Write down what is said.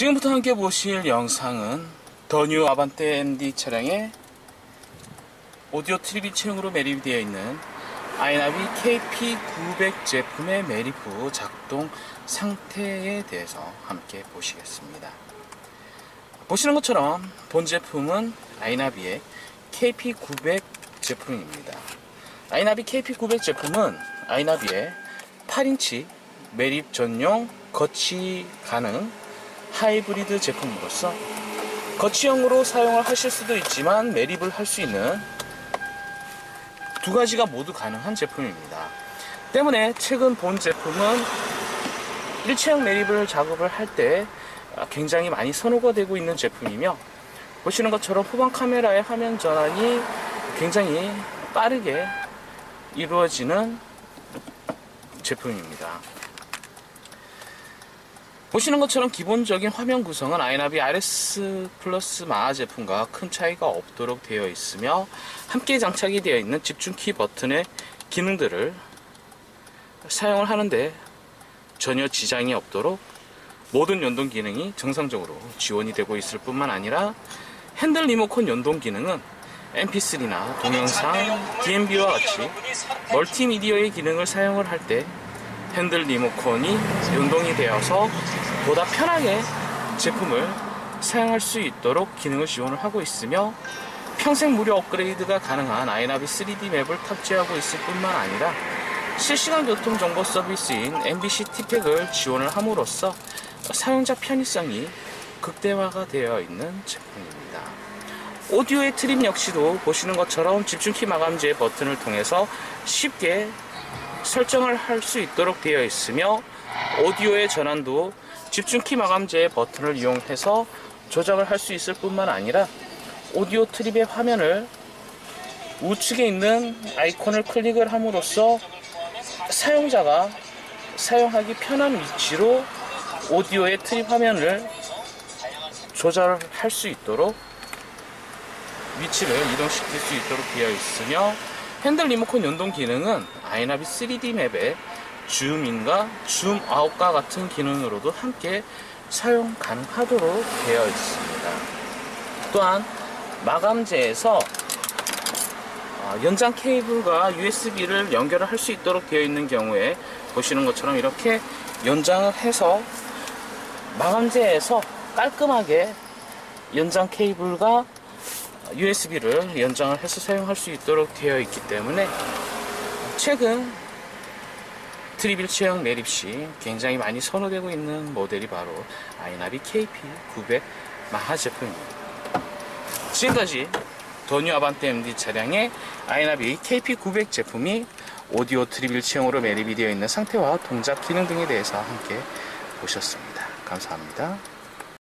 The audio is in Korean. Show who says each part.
Speaker 1: 지금부터 함께 보실 영상은 더 뉴 아반떼 MD 차량의 오디오 트리비 체형으로 매립이 되어 있는 아이나비 KP900 제품의 매립 후 작동 상태에 대해서 함께 보시겠습니다. 보시는 것처럼 본 제품은 아이나비의 KP900 제품입니다. 아이나비 KP900 제품은 아이나비의 8인치 매립 전용 거치 가능 하이브리드 제품으로서 거치형으로 사용을 하실 수도 있지만 매립을 할 수 있는 두 가지가 모두 가능한 제품입니다. 때문에 최근 본 제품은 일체형 매립을 작업을 할 때 굉장히 많이 선호가 되고 있는 제품이며 보시는 것처럼 후방 카메라의 화면 전환이 굉장히 빠르게 이루어지는 제품입니다. 보시는 것처럼 기본적인 화면 구성은 아이나비 RS 플러스 마하 제품과 큰 차이가 없도록 되어 있으며 함께 장착이 되어 있는 집중키 버튼의 기능들을 사용을 하는데 전혀 지장이 없도록 모든 연동 기능이 정상적으로 지원이 되고 있을 뿐만 아니라 핸들 리모컨 연동 기능은 mp3나 동영상, DMB와 같이 멀티미디어의 기능을 사용을 할때 핸들 리모컨이 연동이 되어서 보다 편하게 제품을 사용할 수 있도록 기능을 지원을 하고 있으며 평생 무료 업그레이드가 가능한 아이나비 3D 맵을 탑재하고 있을 뿐만 아니라 실시간 교통 정보 서비스인 MBC 티팩을 지원을 함으로써 사용자 편의성이 극대화가 되어 있는 제품입니다. 오디오의 트림 역시도 보시는 것처럼 집중키 마감재 버튼을 통해서 쉽게 설정을 할 수 있도록 되어 있으며 오디오의 전환도 집중키 마감재 버튼을 이용해서 조작을 할 수 있을 뿐만 아니라 오디오 트립의 화면을 우측에 있는 아이콘을 클릭을 함으로써 사용자가 사용하기 편한 위치로 오디오의 트립 화면을 조절할 수 있도록 위치를 이동시킬 수 있도록 되어 있으며 핸들 리모컨 연동 기능은 아이나비 3D 맵의 줌인과 줌아웃과 같은 기능으로도 함께 사용 가능하도록 되어 있습니다. 또한 마감재에서 어, 연장 케이블과 USB를 연결을 할 수 있도록 되어 있는 경우에 보시는 것처럼 이렇게 연장을 해서 마감재에서 깔끔하게 연장 케이블과 USB를 연장을 해서 사용할 수 있도록 되어 있기 때문에 최근 트리빌 체형 매립 시 굉장히 많이 선호되고 있는 모델이 바로 아이나비 KP900 마하 제품입니다. 지금까지 더뉴 아반떼 MD 차량의 아이나비 KP900 제품이 오디오 트리빌 체형으로 매립이 되어 있는 상태와 동작 기능 등에 대해서 함께 보셨습니다. 감사합니다.